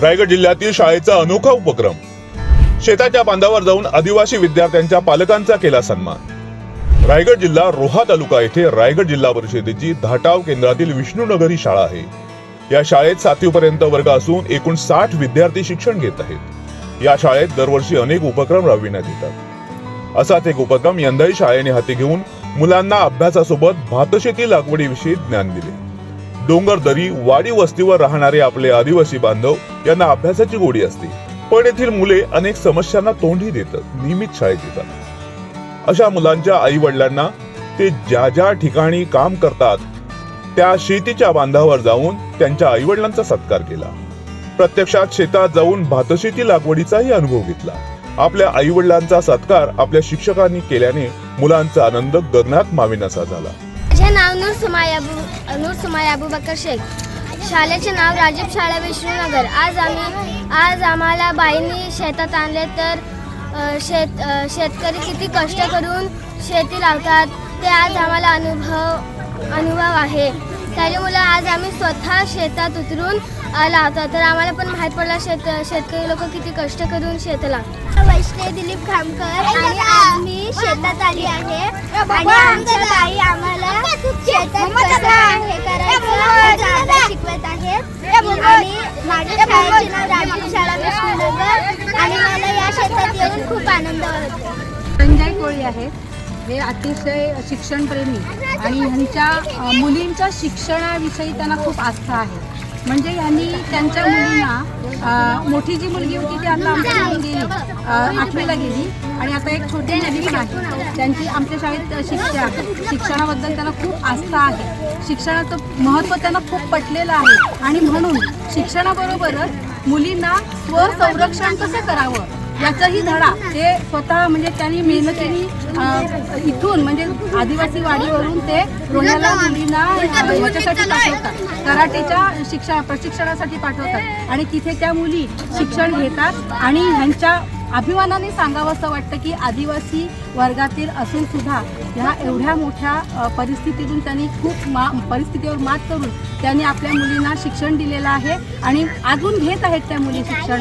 रायगड जिल्ह्यातील शाळेचा अनोखा उपक्रम. शेताच्या बांधावर जाऊन आदिवासी विद्यार्थ्यांच्या पालकांचा केला सन्मान. रायगड जिल्हा रोहा तालुका येथे रायगड जिल्हा परिषदेची धाटाव केंद्रातील विष्णुनगर ही शाळा आहे. या शाळेत सातवी पर्यंत वर्ग असून एकूण साठ विद्यार्थी शिक्षण घेत आहेत. या शाळेत दरवर्षी अनेक उपक्रम राबविण्यात येतात. असाच एक उपक्रम यंदाही शाळेने हाती घेऊन मुलांना अभ्यासासोबत भातशेती लागवडीविषयी ज्ञान दिले. डोंगर दरी वाडी वस्तीवर राहणारे आपले आदिवासी बांधव यांना अभ्यासाची गोडी असते. पण येथील मुले अनेक समस्यांना तोंडही देतात नियमित शाळेत येतात. अशा मुलांच्या आई वडिलांना ते ज्या ज्या ठिकाणी काम करतात त्या शेतीच्या बांधावर जाऊन त्यांच्या आई वडिलांचा सत्कार केला. प्रत्यक्षात शेतात जाऊन भातशेती लागवडीचाही अनुभव घेतला. आपल्या आई वडिलांचा सत्कार आपल्या शिक्षकांनी केल्याने मुलांचा आनंद गगनात माविनासा झाला. माझे नाव नूर सुमाय अबू नूर सुमाय अबूबकर शेख. शाळेचे नाव राजीव शाळा विष्णूनगर. आज आम्ही आज आम्हाला बाईंनी शेतात आणले तर शेत शेतकरी किती कष्ट करून शेती लावतात ते आज आम्हाला अनुभव अनुभव आहे. त्याच्यामुळे आज आम्ही स्वतः शेतात उतरून लावतो लावतात. तर आम्हाला पण माहीत पडला शेत शेतकरी लोक किती कष्ट करून शेत लावतात. वैष्णवी दिलीप खामकर आणि आम्ही शेतात आली आहे. आणि आमच्या बाई आम्हाला शिकवत आहेत आणि माझ्या शाळेचे नाव विष्णुनगर आणि मला या क्षेत्रात येऊन खूप आनंद होतो संजय कोळी आहेत हे अतिशय शिक्षणप्रेमी आणि ह्यांच्या मुलींच्या शिक्षणाविषयी त्यांना खूप आस्था आहे. म्हणजे यांनी त्यांच्या मुलींना मोठी जी मुलगी होती ती आता आमची मुलगी आठवीला गेली. आणि आता एक छोटी मुलगी पण आहे. त्यांची आमच्या शाळेत शिक्षा शिक्षणाबद्दल त्यांना खूप आस्था आहे. शिक्षणाचं महत्त्व त्यांना खूप पटलेलं आहे. आणि म्हणून शिक्षणाबरोबरच मुलींना स्वसंरक्षण कसं करावं? याचाही धडा. ते स्वतः म्हणजे त्यांनी मेहनतीने इथून म्हणजे आदिवासी वाडीवरून ते रोह्याला मुलींना याच्यासाठी पाठवतात. कराटेच्या शिक्षण प्रशिक्षणासाठी पाठवतात. आणि तिथे त्या मुली शिक्षण घेतात आणि ह्यांच्या अभिमानाने सांगावं असं वाटतं की आदिवासी वर्गातील असून सुद्धा ह्या एवढ्या मोठ्या परिस्थितीतून त्यांनी खूप मा परिस्थितीवर मात करून त्यांनी आपल्या मुलींना शिक्षण दिलेलं आहे. आणि अजून घेत आहेत त्या मुली शिक्षण.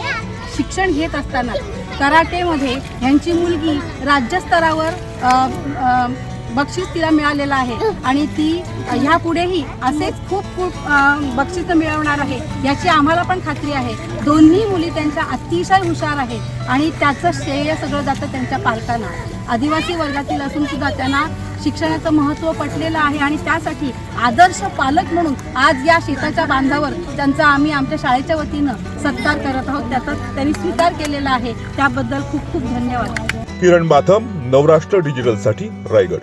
शिक्षण घेत असताना. कराटेमध्ये ह्यांची मुलगी राज्यस्तरावर बक्षीस तिला मिळालेलं आहे. आणि ती ह्यापुढेही असेच खूप खूप अ, बक्षिसं मिळवणार आहे याची आम्हाला पण खात्री आहे. दोन्ही मुली त्यांच्या अतिशय हुशार आहेत आणि त्याचं श्रेय सगळं जातं त्यांच्या पालकांना. आदिवासी वर्गातील असून सुद्धा त्यांना शिक्षणाचं महत्त्व पटलेलं आहे आणि त्यासाठी आदर्श पालक म्हणून आज या शेताच्या बांधावर त्यांचा आम्ही आमच्या शाळेच्या वतीनं सत्कार करत आहोत त्याचा त्यांनी स्वीकार केलेला आहे. त्याबद्दल खूप खूप धन्यवाद. किरण बाथम नवराष्ट्र डिजिटलसाठी रायगड.